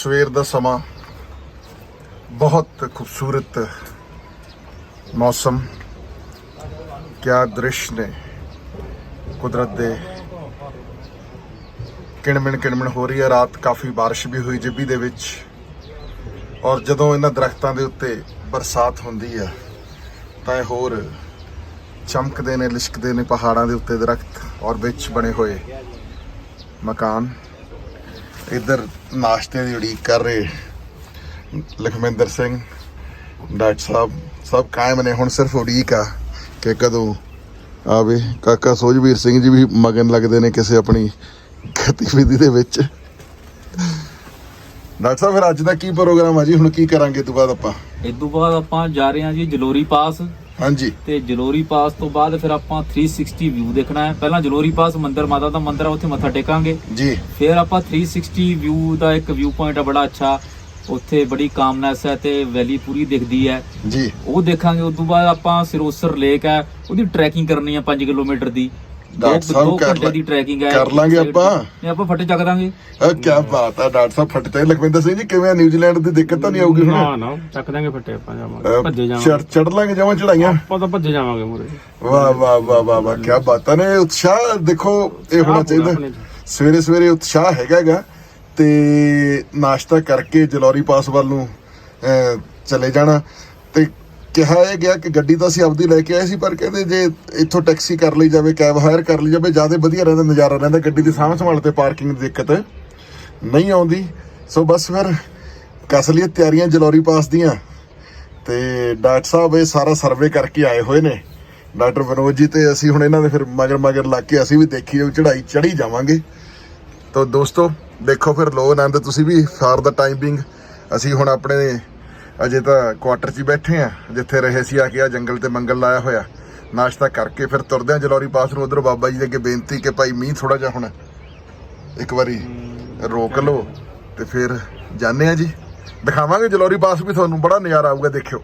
ਸਵੇਰ ਦਾ ਸਮਾਂ ਬਹੁਤ ਖੂਬਸੂਰਤ ਮੌਸਮ, ਕਿਆ ਦ੍ਰਿਸ਼ ਨੇ, ਕੁਦਰਤ ਦੇ। ਕਿਣਮਿਣ ਕਿਣਮਿਣ ਹੋ ਰਹੀ ਹੈ ਰਾਤ, ਕਾਫੀ ਬਾਰਿਸ਼ ਵੀ ਹੋਈ ਜੱਬੀ ਦੇ ਵਿੱਚ। ਔਰ ਜਦੋਂ ਇਹਨਾਂ ਦਰਖਤਾਂ ਦੇ ਉੱਤੇ ਬਰਸਾਤ ਹੁੰਦੀ ਹੈ, ਤਾਂ ਇਹ ਹੋਰ ਚਮਕਦੇ ਨੇ, ਲਿਸ਼ਕਦੇ ਨੇ ਪਹਾੜਾਂ ਦੇ ਉੱਤੇ ਦਰਖਤ ਔਰ ਵਿੱਚ ਬਣੇ ਹੋਏ ਮਕਾਨ। ਇੱਧਰ ਨਾਸ਼ਤੇ ਦੀ ਉਡੀਕ ਕਰ ਰਹੇ ਲਖਮਿੰਦਰ ਸਿੰਘ, ਡਾਕਟਰ ਸਾਹਿਬ, ਸਭ ਕਾਇਮ ਨੇ। ਹੁਣ ਸਿਰਫ ਉਡੀਕ ਆ ਕਿ ਕਦੋਂ ਆਵੇ। ਕਾਕਾ ਸੋਜਵੀਰ ਸਿੰਘ ਜੀ ਵੀ ਮਗਨ ਲੱਗਦੇ ਨੇ ਕਿਸੇ ਆਪਣੀ ਗਤੀਵਿਧੀ ਦੇ ਵਿੱਚ। ਡਾਕਟਰ ਸਾਹਿਬ, ਫਿਰ ਅੱਜ ਦਾ ਕੀ ਪ੍ਰੋਗਰਾਮ ਆ ਜੀ? ਹੁਣ ਕੀ ਕਰਾਂਗੇ? ਤੋਂ ਬਾਅਦ ਆਪਾਂ? ਇਸ ਤੋਂ ਬਾਅਦ ਆਪਾਂ ਜਾ ਰਹੇ ਹਾਂ ਜੀ ਜਲੋਰੀ ਪਾਸ। ਹਾਂਜੀ। ਤੇ ਜਲੋਰੀ ਪਾਸ ਤੋਂ ਬਾਅਦ ਫਿਰ ਆਪਾਂ 360 ਵਿਊ ਦੇਖਣਾ ਹੈ। ਪਹਿਲਾਂ ਜਲੋਰੀ ਪਾਸ ਮੰਦਿਰ ਮਾਤਾ ਦਾ ਮੰਦਿਰ ਉੱਥੇ ਮੱਥਾ ਟੇਕਾਂਗੇ। ਜੀ। ਫਿਰ ਆਪਾਂ 360 ਵਿਊ ਦਾ ਇੱਕ ਵਿਊ ਪੁਆਇੰਟ ਆ ਬੜਾ ਅੱਛਾ। ਉੱਥੇ ਬੜੀ ਕਾਮਨੈਸ ਹੈ ਤੇ ਵੈਲੀ ਪੂਰੀ ਦਿਖਦੀ ਹੈ। ਜੀ। ਉਹ ਦੇਖਾਂਗੇ ਉਸ ਤੋਂ ਬਾਅਦ ਆਪਾਂ ਸਿਰੋਸਰ ਲੇਕ ਹੈ ਉਹਦੀ ਟਰੈਕਿੰਗ ਕਰਨੀ ਆ 5 ਕਿਲੋਮੀਟਰ ਦੀ। ਦੋ ਡਾਕਟਰ ਸਾਹਿਬ ਦੋ ਕਰ ਘੰਟੇ ਲਾ- ਦੀ ਟਰੈਕਿੰਗ ਹੈ ਕਰ ਲਾਂਗੇ ਆਪਾਂ। ਨਹੀਂ ਆਪਾਂ ਫੱਟੇ ਚੱਕ ਦਾਂਗੇ। ਇਹ ਕੀ ਬਾਤ ਆ ਡਾਕਟਰ ਸਾਹਿਬ ਫਟਤੇ ਲਖਵਿੰਦਰ ਸਿੰਘ ਜੀ ਕਿਵੇਂ ਆ? ਨਿਊਜ਼ੀਲੈਂਡ ਦੀ ਦਿੱਕਤ ਤਾਂ ਨਹੀਂ ਆਊਗੀ ਨਾ ਹੁਣ? ਨਾ ਚੱਕ ਦਾਂਗੇ ਫੱਟੇ ਆਪਾਂ ਜਾਵਾਂਗੇ ਭੱਜੇ ਚੜ ਜਾਵਾਂਗੇ ਚੜ ਲਾਂਗੇ ਜਮਾਂ ਚੜਾਈਆਂ ਆਪਾਂ ਤਾਂ ਭੱਜੇ ਜਾਵਾਂਗੇ ਮੂਰੇ ਵਾਹ ਵਾਹ ਵਾਹ ਵਾਹ ਵਾਹ ਕੀ ਬਾਤਾਂ ਨੇ ਉਤਸ਼ਾਹ ਦੇਖੋ ਇਹ ਹੋਣਾ ਚਾਹੀਦਾ। ਸਵੇਰੇ ਸਵੇਰੇ ਉਤਸ਼ਾਹ ਹੈਗਾਗਾ ਤੇ ਨਾਸ਼ਤਾ ਕਰਕੇ ਜਲੌਰੀ ਪਾਸ ਵੱਲ ਨੂੰ ਅਹ, ਚਲੇ ਜਾਣਾ। ਤੇ ਕਿਹਾ ਇਹ ਗਿਆ ਕਿ ਗੱਡੀ ਤਾਂ ਅਸੀਂ ਆਪਦੀ ਲੈ ਕੇ ਆਏ ਸੀ, ਪਰ ਕਹਿੰਦੇ ਜੇ ਇੱਥੋਂ ਟੈਕਸੀ ਕਰ ਲਈ ਜਾਵੇ, ਕੈਬ ਹਾਇਰ ਕਰ ਲਈ ਜਾਵੇ, ਜ਼ਿਆਦਾ ਵਧੀਆ ਰਹਿੰਦਾ ਨਜ਼ਾਰਾ ਰਹਿੰਦਾ ਗੱਡੀ ਦੀ ਸਾਂਭ ਸੰਭਾਲ ਤੇ ਪਾਰਕਿੰਗ ਦੀ ਦਿੱਕਤ ਨਹੀਂ ਆਉਂਦੀ। ਸੋ ਬਸ ਫਿਰ ਕਸ ਲਈ ਤਿਆਰੀਆਂ ਜਲੌਰੀ ਪਾਸ ਦੀਆਂ ਤੇ ਡਾਕਟਰ ਸਾਹਿਬ ਇਹ ਸਾਰਾ ਸਰਵੇ ਕਰਕੇ ਆਏ ਹੋਏ ਨੇ। ਡਾਕਟਰ ਵਿਨੋਦ ਜੀ ਤੇ ਅਸੀਂ ਹੁਣ ਇਹਨਾਂ ਦੇ ਫਿਰ ਮਗਰ ਮਗਰ ਲੱਗ ਕੇ ਅਸੀਂ ਵੀ ਦੇਖੀ ਜਾਊ ਚੜਾਈ ਚੜੀ ਜਾਵਾਂਗੇ। ਤਾਂ ਦੋਸਤੋ, ਦੇਖੋ ਫਿਰ ਲੋ ਆਨੰਦ, ਤੁਸੀਂ ਵੀ ਫਾਰ ਦਾ ਟਾਈਮ ਬਿੰਗ ਅਸੀਂ ਹੁਣ ਆਪਣੇ ਅਜੇ ਤਾਂ ਕੁਆਟਰ 'ਚ ਹੀ ਬੈਠੇ ਆ, ਜਿੱਥੇ ਰਹੇ ਸੀ ਆ ਕੇ ਆ ਜੰਗਲ ਤੇ ਮੰਗਲ ਲਾਇਆ ਹੋਇਆ। ਨਾਸ਼ਤਾ ਕਰਕੇ ਫਿਰ ਤੁਰਦੇ ਆ ਜਲੌਰੀ ਪਾਸ ਨੂੰ, ਉਧਰ ਬਾਬਾ ਜੀ ਦੇ ਅੱਗੇ ਬੇਨਤੀ ਕਿ ਭਾਈ ਮੀਂਹ ਥੋੜਾ ਜਿਹਾ ਹੁਣ ਇੱਕ ਵਾਰੀ ਰੋਕ ਲਓ ਤੇ ਫਿਰ ਜਾਣੇ ਆ ਜੀ। ਦਿਖਾਵਾਂਗੇ ਜਲੌਰੀ ਪਾਸ ਵੀ ਤੁਹਾਨੂੰ, ਬੜਾ ਨਜ਼ਾਰਾ ਆਊਗਾ, ਦੇਖਿਓ।